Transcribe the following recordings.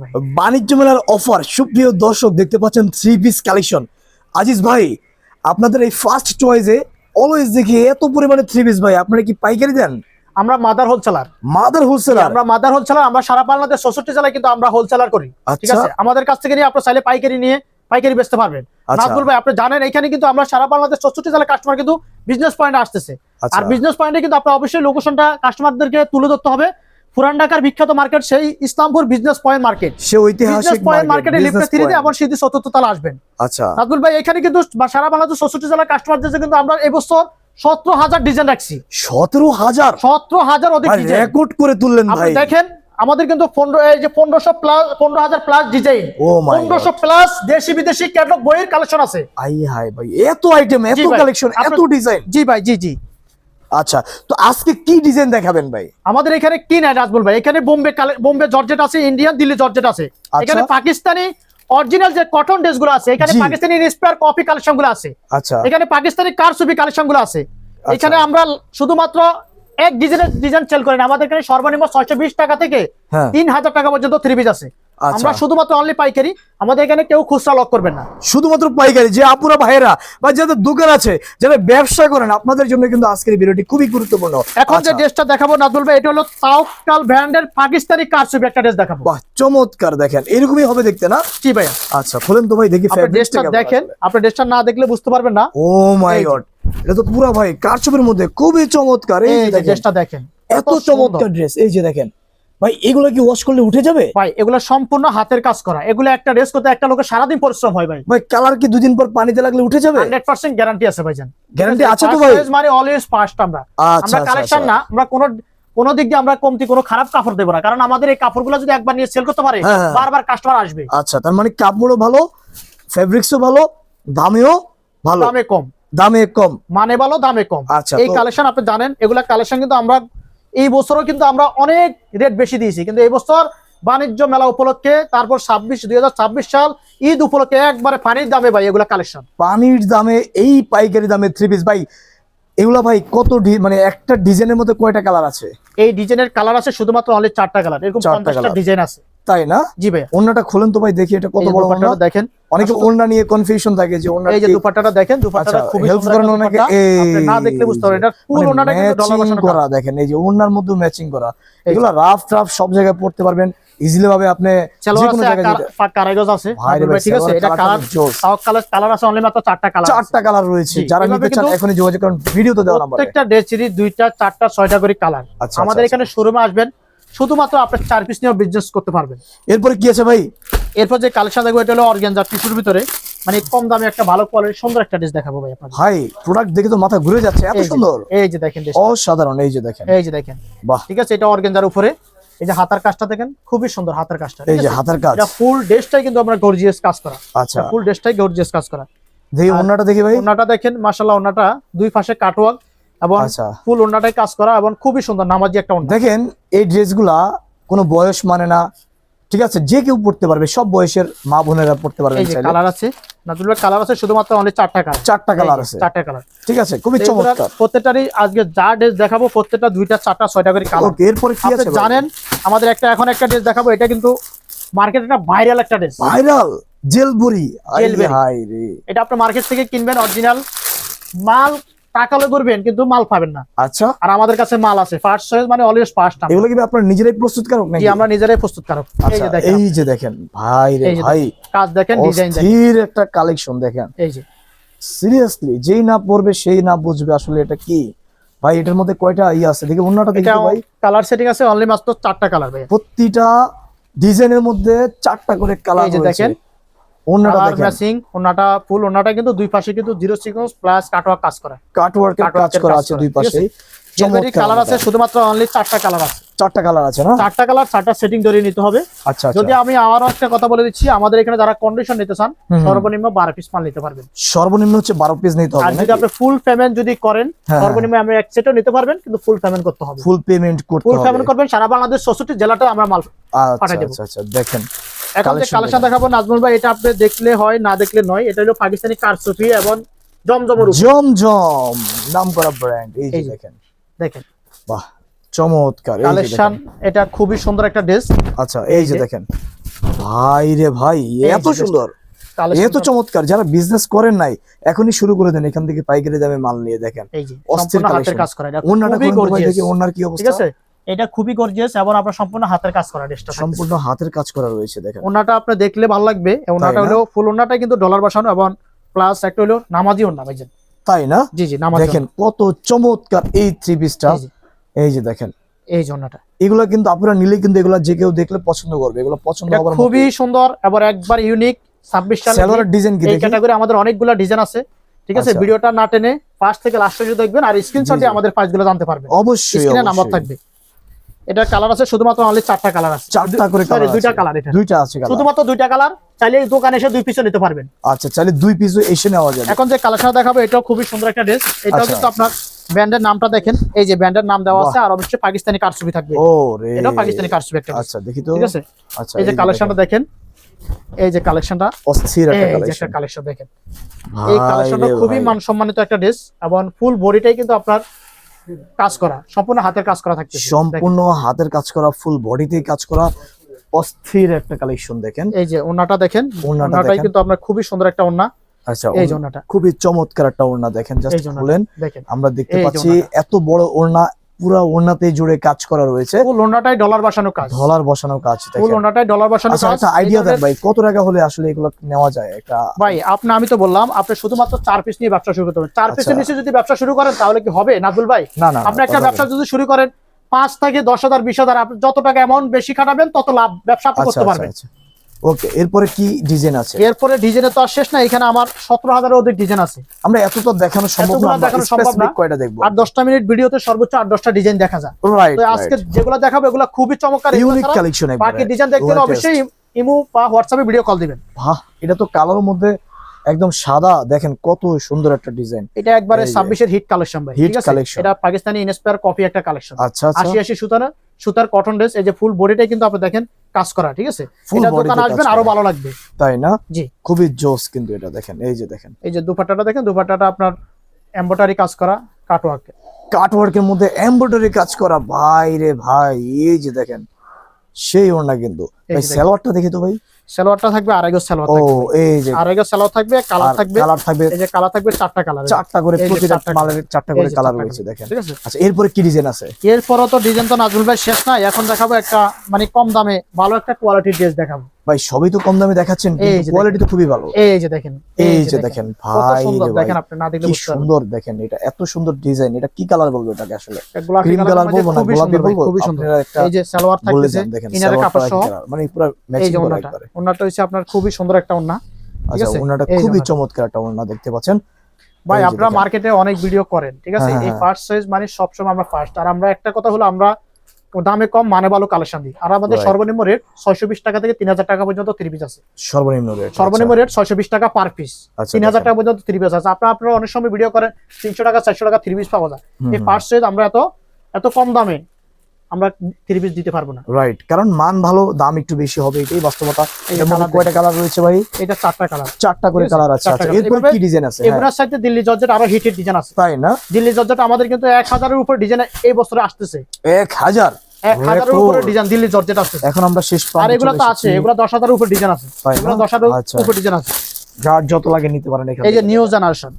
ভাই। বাণিজ্য মেলার অফার সুপ্রিয় দর্শক দেখতে পাচ্ছেন থ্রি পিস কালেকশন আজিজ ভাই আপনাদের এই ফার্স্ট চয়েসে অলওয়েজ দেখি এত পরিমাণে থ্রি পিস ভাই আপনারা কি পাইকারি দেন? আমরা মাদার হোলসেলার মাদার হোলসেলার আমরা মাদার হোলসেলার আমরা সারা বাংলাদেশ চৌষট্টি জেলায় কিন্তু আমরা হোলসেলার করি। ঠিক আচ্ছা। আছে? আমাদের কাছ থেকে নিয়ে আপনার চাইলে পাইকারি নিয়ে পাইকারি বেচতে পারবেন। আচ্ছা। নাজমুল ভাই আপনি জানেন এখানে কিন্তু আমরা সারা বাংলাদেশ চৌষট্টি জেলার কাস্টমার কিন্তু বিজনেস পয়েন্ট আসতেছে। আচ্ছা। আর বিজনেস পয়েন্টে কিন্তু আপনার অবশ্যই লোকেশনটা কাস্টমারদেরকে তুলে ধরতে হবে। পুরান ঢাকার বিখ্যাত মার্কেট সেই ইসলামপুর বিজনেস পয়েন্ট মার্কেট সে ঐতিহাসিক পয়েন্ট মার্কেটে লিফটে থ্রিতে point। সিদ্ধি চতুর্থ তলা আসবেন। আচ্ছা। ভাই এখানে কিন্তু সারা বাংলাদেশ চৌষট্টি জেলার কাস্টমারদের কিন্তু আমরা এবছর সতেরো হাজার ডিজাইন রাখছি। সতেরো হাজার? সতেরো হাজার অধিক রেকর্ড করে তুললেন ভাই। দেখেন আমাদের কিন্তু পনেরো এই যে পনেরোশো প্লাস পনেরো হাজার প্লাস ডিজাইন পনেরোশো প্লাস দেশি বিদেশি ক্যাটলগ বইয়ের কালেকশন আছে। আই হাই ভাই এত আইটেম এত কালেকশন এত ডিজাইন জি ভাই জি জি। আচ্ছা তো আজকে কি ডিজাইন দেখাবেন ভাই? আমাদের এখানে কি নাই রাজবুল ভাই? এখানে বোম্বে বোম্বে জর্জেট আছে ইন্ডিয়ান দিল্লি জর্জেট আছে। আচ্ছা। এখানে পাকিস্তানি অরিজিনাল যে কটন ড্রেসগুলো আছে এখানে পাকিস্তানি ইন্সপায়ার কপি কালেকশনগুলো আছে। আচ্ছা। এখানে পাকিস্তানি কার ছবি কালেকশনগুলো আছে। এখানে আমরা শুধুমাত্র এক ডিজাইনের ডিজাইন সেল করি না। আমাদের এখানে সর্বনিম্ন ছয়শো বিশ টাকা থেকে হ্যাঁ। তিন হাজার টাকা পর্যন্ত থ্রি পিস আছে। আচ্ছা। আমরা শুধুমাত্র অনলি পাইকারি আমাদের এখানে কেউ খুচরা লক করবেন না। শুধুমাত্র পাইকারি যে আপুরা ভাইয়েরা বা যাদের দোকান আছে যারা ব্যবসা করেন আপনাদের জন্য কিন্তু আজকের ভিডিওটি খুবই গুরুত্বপূর্ণ। এখন যে আচ্ছা, ড্রেসটা দেখাবো না ভাই এটা হলো তাওকাল ব্র্যান্ডের পাকিস্তানি কার একটা ড্রেস দেখাবো। বাহ চমৎকার দেখেন এরকমই হবে দেখতে না? জি ভাইয়া। আচ্ছা খোলেন তো ভাই দেখি ড্রেসটা দেখেন আসলে। আপনি ড্রেসটা না দেখলে বুঝতে পারবেন না। ও মাই গড এটা তো পুরা ভাই কারচুপের মধ্যে খুবই চমৎকার। এই ড্রেসটা দেখেন এত চমৎকার ড্রেস এই যে দেখেন। ভাই এগুলো কি ওয়াশ করলে উঠে যাবে? ভাই এগুলো সম্পূর্ণ হাতের কাজ করা। এগুলো একটা রেস করতে একটা লোকের সারাদিন পরিশ্রম হয় ভাই। ভাই কালার কি দুদিন পর পানিতে লাগলে উঠে যাবে? হান্ড্রেড পার্সেন্ট গ্যারান্টি আছে ভাইজান গ্যারান্টি আছে তো ভাই? মানে অলওয়েজ ফার্স্ট আমরা। আচ্ছা আমরা আচ্ছা, কালেকশন আচ্ছা। না আমরা কোনো কোনো দিক দিয়ে আমরা কমতি কোনো খারাপ কাপড় দেবো না। কারণ আমাদের এই কাপড়গুলো যদি একবার নিয়ে সেল করতে পারে হ্যাঁ, হ্যাঁ। বারবার কাস্টমার আসবে। আচ্ছা তার মানে কাপড়ও ভালো ফেব্রিক্সও ভালো দামেও ভালো। দামে কম। দামে কম। মানে ভালো দামে কম। আচ্ছা, এই কালেকশন আপনি জানেন এগুলা কালেকশন কিন্তু আমরা এই বছরও কিন্তু আমরা অনেক রেট বেশি দিয়েছি। কিন্তু এই বছর বাণিজ্য মেলা উপলক্ষে, তারপর ছাব্বিশ, দুই সাল, ঈদ উপলক্ষে একবারে পানির দামে ভাই এগুলো কালেকশন পানির দামে, এই পাইকারি দামে থ্রি পিস ভাই এগুলা ভাই কত ডি- মানে একটা ডিজাইনের মধ্যে কয়টা কালার আছে? এই ডিজাইনের কালার আছে শুধুমাত্র অনলি চারটা কালার এরকম পঞ্চাশটা ডিজাইন আছে। তাই না? জি ভাইয়া। ওন্নাটা খোলেন তো ভাই দেখি এটা কত বড় ওন্না দেখেন। অনেকে ওন্না নিয়ে কনফিউশন থাকে যে ওন্না এই যে দুপাট্টাটা দেখেন দুপাট্টাটা খুব হেল্প করেন একটা আপনি না দেখলে বুঝতে পারবেন এটা ফুল ওনাটা কিন্তু ডলার বসানো করা দেখেন এই যে ওন্নার মধ্যে ম্যাচিং করা। এগুলো রাফ টাফ সব জায়গায় পড়তে পারবেন। ইজিলি ভাবে আপনি যে কোনো জায়গায় কারাগজ আছে? ভাই রে আপনার ভাই, ঠিক আছে এটা কালার তাও কালার কালার আছে অনলি মাত্র চারটা কালার চারটা কালার রয়েছে। যারা নিতে চান এখনই যোগাযোগ করুন। ভিডিওতে দেওয়া নাম্বারে। প্রত্যেকটা ড্রেসেরই দুইটা চারটা ছয়টা করে কালার আচ্ছা, আমাদের আচ্ছা, এখানে শোরুমে আসবেন শুধুমাত্র আপনার চার পিস নিয়েও বিজনেস করতে পারবেন। এরপরে কি আছে ভাই? এরপর যে কালেকশন দেখব এটা হলো অর্গ্যানজার টিস্যুর ভিতরে। মানে কম দামে একটা ভালো কোয়ালিটির সুন্দর একটা ড্রেস দেখাবো ভাই আপনাদের। ভাই প্রোডাক্ট দেখে তো মাথা ঘুরে যাচ্ছে এত সুন্দর। এই যে দেখেন। অসাধারণ এই যে দেখেন। এই যে দেখেন। বাহ। ঠিক আছে এটা অর্গ্যানজার উপরে। এই যে হাতার কাজটা দেখেন খুবই সুন্দর হাতার কাজটা। এই যে হাতের কাজ। এটা ফুল ড্রেসটাই কিন্তু আমরা গর্জিয়াস কাজ করা। আচ্ছা। ফুল ড্রেসটাই গর্জিয়াস কাজ করা। দেখি ওন্নাটা দেখি ভাই। ওনাটা দেখেন মাশাআল্লাহ ওন্নাটা দুই পাশে কাটওয়ার্ক এবং আচ্ছা। ফুল ওনাটাই কাজ করা এবং খুবই সুন্দর নামাজি একটা ওনা দেখেন এই ড্রেসগুলা কোনো বয়স মানে না। ঠিক আছে যে কেউ পড়তে পারবে সব বয়সের মা বোনেরা পড়তে পারবে এই যে কালার আছে। নাজুলের কালার আছে শুধুমাত্র অনলি চারটা কালার চারটা কালার আছে। চারটা কালার ঠিক আছে খুবই চমৎকার। প্রত্যেকটারই আজকে যা ড্রেস দেখাবো প্রত্যেকটা দুইটা চারটা ছয়টা করে কালার এরপরে কি আছে জানেন আমাদের একটা এখন একটা ড্রেস দেখাবো এটা কিন্তু মার্কেটে একটা ভাইরাল একটা ড্রেস ভাইরাল জেলবুরি আই হাই রে। এটা আপনি মার্কেট থেকে কিনবেন অরিজিনাল মাল টাকালে করবেন কিন্তু মাল পাবেন না। আচ্ছা। আর আমাদের কাছে মাল আছে ফার্স্ট চয়েস মানে অলওয়েজ ফার্স্ট এগুলো কি আপনারা নিজেরাই প্রস্তুত কারক নাকি আমরা নিজেরাই প্রস্তুত কারক এই আচ্ছা যে দেখেন। এই যে দেখেন ভাই রে ভাই। কাজ দেখেন ডিজাইন দেখেন। একটা কালেকশন দেখেন। এই যে। সিরিয়াসলি যেই না পড়বে সেই না বুঝবে আসলে এটা কি? ভাই এটার মধ্যে কয়টা ইয়ে আছে? দেখি অন্যটা দেখি ভাই। কালার সেটিং আছে অনলি মাত্র চারটা কালার ভাই। প্রতিটা ডিজাইনের মধ্যে চারটা করে কালার এই যে দেখেন, দেখেন। ম্যাচিং ওনাটা ফুল ওনাটা কিন্তু দুই পাশে কিন্তু জিরো সিকোয়েন্স প্লাস কাটওয়ার্ক কাজ করা। কাটওয়ার্কের কাজ করা আছে দুই পাশে। জেলবেরি কালার আছে শুধুমাত্র অনলি চারটা কালার আছে। চারটা কালার আছে না? চারটা কালার চারটা সেটিং ধরে নিতে হবে। আচ্ছা আচ্ছা। যদি আমি আবারও একটা কথা বলে দিচ্ছি আমাদের এখানে যারা কন্ডিশন নিতে চান। সর্বনিম্ন বারো পিস মাল নিতে পারবেন। সর্বনিম্ন হচ্ছে বারো পিস নিতে আর হবে যদি আপনি ফুল পেমেন্ট যদি করেন হ্যাঁ। সর্বনিম্ন আমি এক সেটও নিতে পারবেন কিন্তু ফুল পেমেন্ট করতে হবে। ফুল পেমেন্ট করতে ফুল পেমেন্ট করবেন সারা বাংলাদেশ চৌষট্টি জেলাটা আমরা মাল দেবো। আচ্ছা দেখেন। এখন যে কালেকশন দেখাবো নাজমুল ভাই এটা আপনি দেখলে হয় না দেখলে নয় এটা হলো পাকিস্তানি কারসুফি এবং জমজমর। জমজম নাম করা ব্র্যান্ড এই যে দেখেন। দেখেন। বাহ চমৎকার কালেকশন এটা খুবই সুন্দর একটা ড্রেস আচ্ছা এই যে। দেখেন। ভাই রে ভাই এত সুন্দর। এত চমৎকার যারা বিজনেস করেন নাই এখনই শুরু করে দেন এখান থেকে পাইকারি দামে মাল নিয়ে দেখেন। অস্থির। কাজ করা ওনার কি ঠিক অবস্থা। আছে? এটা খুবই গর্জিয়াস এবং আপনার সম্পূর্ণ হাতের কাজ করা ড্রেসটা সম্পূর্ণ হাতের কাজ করা রয়েছে দেখেন। ওনাটা আপনি দেখলে ভালো লাগবে ওনাটা হলো ফুল ওনাটা কিন্তু ডলার বসানো এবং প্লাস একটা হলো নামাজি ওনা ভাইজান। তাই না? জি জি নামাজি দেখেন কত চমৎকার এই থ্রি পিসটা এই যে, দেখেন। এই ওনাটা এগুলা কিন্তু আপনারা নিলে কিন্তু এগুলা যে কেউ দেখলে পছন্দ করবে এগুলো পছন্দ হবার খুবই সুন্দর এবং একবার ইউনিক ছাব্বিশ সালে সালোয়ারের ডিজাইন কি এই দেখি ক্যাটাগরি আমাদের অনেকগুলো ডিজাইন আছে। ঠিক আছে আচ্ছা। ভিডিওটা না টেনে ফার্স্ট থেকে লাস্ট পর্যন্ত দেখবেন আর স্ক্রিনশট। আমাদের প্রাইসগুলো জানতে পারবেন। অবশ্যই স্ক্রিনে নাম্বার থাকবে। এটা কালার আছে শুধুমাত্র অনলি চারটা কালার আছে। চারটা করে কালার দুইটা কালার এটা। দুইটা আছে কালার শুধুমাত্র দুইটা কালার চাইলে দোকানে এসে দুই পিসও নিতে পারবেন। আচ্ছা চাইলে দুই পিসও এসে নেওয়া যাবে। এখন যে কালেকশন দেখাবো এটাও খুবই সুন্দর একটা ড্রেস এটাও আচ্ছা। কিন্তু আপনার ব্র্যান্ডের নামটা দেখেন। এই যে ব্র্যান্ডের নাম দেওয়া আছে আর অবশ্যই পাকিস্তানি কারচুপি থাকবে। ও রে। এটাও পাকিস্তানি কারচুপি একটা আচ্ছা দেখি তো। ঠিক আছে? আচ্ছা এই যে কালেকশনটা দেখেন। এই যে কালেকশনটা অস্থির একটা কালেকশন একটা কালেকশন দেখেন। এই কালেকশনটা খুবই মানসম্মানিত একটা ড্রেস এবং ফুল বডিটাই কিন্তু আপনার কাজ করা সম্পূর্ণ হাতের কাজ করা থাকছে সম্পূর্ণ হাতের কাজ করা ফুল বডিতে কাজ করা অস্থির একটা কালেকশন দেখেন। এই যে ওনাটা দেখেন ওনাটাই কিন্তু আপনার খুবই সুন্দর একটা ওনা আচ্ছা এই খুবই চমৎকার একটা ওড়না দেখেন জাস্ট যে খুলেন। আমরা দেখতে পাচ্ছি এত বড় ওড়না পুরা ওড়নাতে জুড়ে কাজ করা রয়েছে। ফুল ওন্নাটাই ডলার বসানো কাজ। ধলার বসানো কাজ ফুল দেখেন ওন্নাটাই ডলার বসানো আচ্ছা কাজ। এই আইডিয়া দেন ভাই কত টাকা হলে আসলে এগুলো নেওয়া যায় একটা ভাই আপনি আমি তো বললাম আপনি শুধুমাত্র চার পিস নিয়ে ব্যবসা শুরু করতে হবে চার পিসের আচ্ছা। নিচে যদি ব্যবসা শুরু করেন তাহলে কি হবে? নাজুল ভাই না না আপনি একটা ব্যবসা যদি শুরু করেন পাঁচ থেকে দশ হাজার বিশ হাজার আপনি যত টাকা অ্যামাউন্ট বেশি খাটাবেন তত লাভ ব্যবসা আচ্ছা করতে আচ্ছা পারবেন। আচ্ছা। ওকে এরপরে কি ডিজাইন আছে? এরপরে ডিজাইনের তো আর শেষ না এখানে আমার সতেরো হাজারের অধিক ডিজাইন আছে। আমরা এত তো দেখানো সম্ভব না দেখানো সম্ভব না। কয়টা দেখব? আর দশটা মিনিট ভিডিওতে সর্বোচ্চ আট দশটা ডিজাইন দেখা যায়। রাইট আজকে যেগুলো দেখাবো এগুলো খুবই চমৎকার। ইউনিক কালেকশন বাকি ডিজাইন দেখতে অবশ্যই ইমো বা হোয়াটসঅ্যাপে ভিডিও কল দিবেন। বাহ এটা তো কালারের মধ্যে একদম সাদা। দেখেন কত সুন্দর একটা ডিজাইন এটা একবারে ছাব্বিশের হিট কালেকশন ভাই আছে? collection। এটা পাকিস্তানি ইনস্পায়ার কপি একটা কালেকশন আচ্ছা আচ্ছা। আশি আশি সুতার সুতার কটন ড্রেস এই যে ফুল বডিটাই কিন্তু আপনি দেখেন কাজ করা ঠিক আছে? এটা দোকান আসবেন আরও ভালো লাগবে। তাই না? জি। খুবই জোস কিন্তু এটা দেখেন এই যে দেখেন। এই যে দুপাট্টাটা দেখেন দুপাট্টাটা আপনার এমব্রয়ডারি কাজ করা কাটওয়ার্ক এর। মধ্যে এমব্রয়ডারি কাজ করা ভাই রে ভাই এই যে দেখেন সেই ওড়না কিন্তু। এই। সালোয়ারটা দেখি তো ভাই। সালোয়ারটা থাকবে আড়াই গজ সালোয়ার ও এই যে আড়াই গজ সালোয়ার থাকবে কালার থাকবে। কালার থাকবে এই যে কালার থাকবে চারটা কালার। চারটা করে প্রতিটা চারটা মালের চারটা করে কালার রয়েছে দেখেন। ঠিক আছে? আচ্ছা এরপরে কি ডিজাইন আছে? এরপরও তো ডিজাইন তো নাজমুল ভাই শেষ নাই। এখন দেখাবো একটা মানে কম দামে ভালো একটা কোয়ালিটির ড্রেস দেখাবো। ভাই সবই তো কম দামে দেখাচ্ছেন কিন্তু কোয়ালিটি তো খুবই ভালো। এই যে দেখেন। এই যে দেখেন। ভাই সুন্দর দেখেন আপনি না দেখলে বুঝতে সুন্দর দেখেন এটা এত সুন্দর ডিজাইন এটা কি কালার বলব এটাকে আসলে? ক্রিম কালার বলব না গোলাপি বলব? খুবই সুন্দর। একটা এই যে সালোয়ার ইনারে কাপড় সহ colour, মানে পুরো ম্যাচিং করা একবারে। ওন্নাটা হচ্ছে আপনার খুবই সুন্দর একটা ওন্না আচ্ছা যে খুবই চমৎকার একটা ওনা দেখতে পাচ্ছেন। ভাই আপনারা মার্কেটে অনেক ভিডিও করেন ঠিক আছে? হ্যাঁ, এই হ্যাঁ। ফার্স্ট সাইজ মানে সবসময় আমরা ফার্স্ট আর আমরা একটা কথা হলো আমরা দামে কম মানে ভালো কালেকশন দিই। আর আমাদের. সর্বনিম্ন রেট ছয়শো বিশ টাকা থেকে তিন হাজার টাকা পর্যন্ত থ্রি পিস আছে। সর্বনিম্ন রেট সর্বনিম্ন রেট ছয়শো বিশ টাকা পার পিস আচ্ছা তিন হাজার টাকা পর্যন্ত থ্রি পিস আছে। আপনারা আপনারা অনেক সময় ভিডিও করেন তিনশো টাকা চারশো টাকা থ্রি পিস পাওয়া যায়। এই ফার্স্ট সাইজ আমরা এত এত কম দামে আমরা থ্রি পিস দিতে পারব না। রাইট কারণ মান ভালো দাম একটু বেশি হবে এটাই বাস্তবতা। এর মধ্যে কয়টা কালার রয়েছে ভাই? এটা চারটা কালার চারটা করে কালার আছে? আচ্ছা colour। এরপর কি ডিজাইন আছে? হ্যাঁ, এগুলোর সাথে দিল্লি জর্জেট আরও হিটের ডিজাইন আছে। তাই না? দিল্লি জর্জেট আমাদের কিন্তু এক হাজারের উপর ডিজাইন এই বছরে আসতেছে। এক হাজার? এক হাজারের Record। উপরে ডিজাইন দিল্লি জর্জেট আসতেছে। এখন আমরা শেষ আর প্রান্তে এগুলো তো আছে। এগুলো দশ হাজারের উপর ডিজাইন আছে। এগুলো আচ্ছা। উপর ডিজাইন আছে। যার যত লাগে নিতে পারেন এখান এই যে নিউ জেনারেশন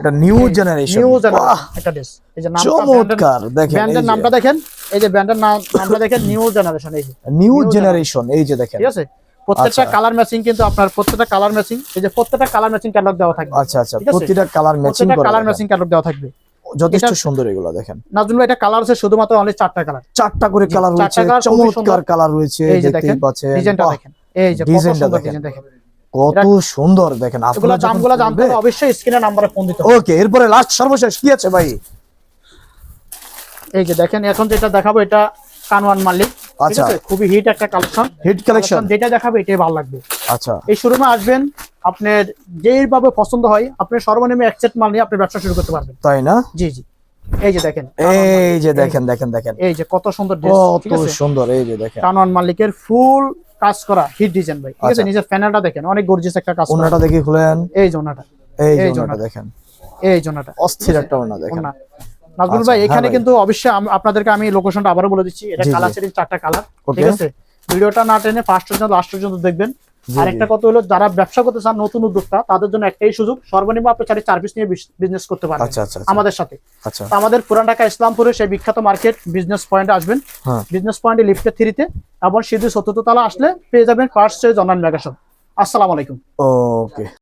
এটা নিউ জেনারেশন নিউ জেনারেশন একটা ড্রেস এই যে চমৎকার দেখেন ব্র্যান্ডের নামটা দেখেন এই যে ব্র্যান্ডের নামটা দেখেন নিউ জেনারেশন এই যে। নিউ জেনারেশন এই যে দেখেন। ঠিক আছে? প্রত্যেকটা আচ্ছা। কালার ম্যাচিং কিন্তু আপনার প্রত্যেকটা কালার ম্যাচিং এই যে প্রত্যেকটা কালার ম্যাচিং ক্যাটালগ দেওয়া থাকবে। আচ্ছা আচ্ছা? প্রতিটা কালার ম্যাচিং প্রত্যেকটা করা কালার। ম্যাচিং ক্যাটালগ দেওয়া থাকবে। যথেষ্ট সুন্দর এগুলো দেখেন। নাজুল ভাই এটা কালার আছে শুধুমাত্র অনলি চারটা কালার চারটা করে কালার রয়েছে চমৎকার কালার রয়েছে দেখতেই পাচ্ছেন। ডিজাইনটা দেখেন। এই যে কত ডিজাইনটা সুন্দর ডিজাইন দেখেন। কত সুন্দর দেখেন এগুলো দামগুলো জানতে অবশ্যই স্ক্রিনে নাম্বারে ফোন দিতে ওকে এরপরে লাস্ট সর্বশেষ কি আছে ভাই? এই যে দেখেন এখন যেটা দেখাবো এটা কানওয়ান মালিক। আচ্ছা। খুবই হিট একটা কালেকশন হিট কালেকশন যেটা দেখাবো এটাই ভালো লাগবে। আচ্ছা। এই শোরুমে আসবেন আপনার যেইভাবে পছন্দ হয় আপনি সর্বনিম্ন এক সেট মাল নিয়ে আপনি ব্যবসা শুরু করতে পারবেন। তাই না? জি জি। এই যে দেখেন এই যে দেখেন দেখেন দেখেন। এই যে কত সুন্দর কত সুন্দর এই যে দেখেন। কানওয়ান মালিকের ফুল কাজ করা হিট ডিজাইন ভাই। ঠিক আছে আচ্ছা। নিজের ফ্যানাটা দেখেন অনেক গর্জিয়াস একটা কাজ ওনাটা দেখি খুলেন। এই জোনাটা এই ওনাটা। দেখেন। এই জোনাটা অস্থির একটা ওনা দেখেন। নাজমুল আচ্ছা, ভাই হ্যাঁ এখানে কিন্তু অবশ্যই আপনাদেরকে আমি লোকেশনটা আবারও বলে দিচ্ছি। এটা। কালার সেটিং চারটা কালার ঠিক আছে? ভিডিওটা না টেনে ফার্স্ট পর্যন্ত লাস্ট পর্যন্ত দেখবেন। আর একটা কথা হলো যারা ব্যবসা করতে চান নতুন উদ্যোক্তা তাদের জন্য একটাই সুযোগ সর্বনিম্ন আপনি চারি পিস নিয়ে বিজনেস করতে পারেন আচ্ছা আচ্ছা আচ্ছা, আমাদের সাথে। আচ্ছা। আমাদের পুরান ঢাকা ইসলামপুরে সেই বিখ্যাত মার্কেট বিজনেস পয়েন্টে আসবেন। বিজনেস পয়েন্টে লিফটে থ্রিতে এবং সিধু চতুর্থ তলা আসলে পেয়ে যাবেন ফার্স্ট জনান অনলাইন মেগাশন আসসালামু আলাইকুম। ওকে।